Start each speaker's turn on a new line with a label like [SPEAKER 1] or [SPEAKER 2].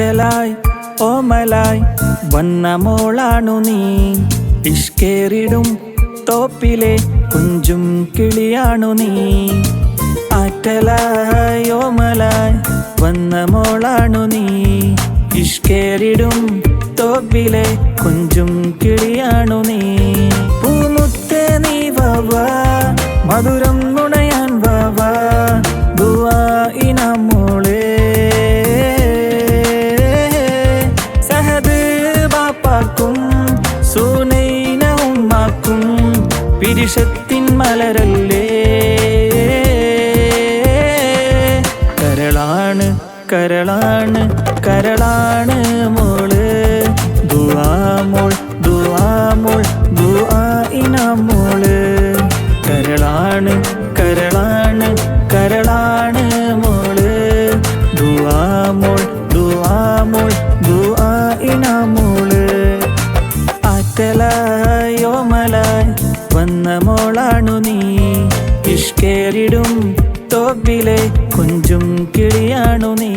[SPEAKER 1] ആറ്റലായി ഓമലായി വന്ന മോളാണു നീ. ഇഷ്കേറിടും തോപ്പിലെ കുഞ്ചും കിളിയാണു നീ. ആറ്റലായി ഓമലായി വന്ന മോളാണു നീ. ഇഷ്കേറിടും തോപ്പിലെ കുഞ്ചും കിളിയാണു നീ. പിരിഷത്തിൻ മലരല്ലേ? കരളാണ് കരളാണ് കരളാണ് മോൾ. ദുവാമോൾ ദുവാമോൾ ദുആ ഇനമോൾ കരളാണ് കരളാണ് കരളാണ് മോൾ. ദുവാമോൾ ദുവാമോൾ ദുആ ഇനമോൾ ആറ്റലായോമലായി വന്ന മോളാണു നീ. ഇഷ്കേറിടും തോപ്പിലെ കൊഞ്ചും കിളിയാണു നീ.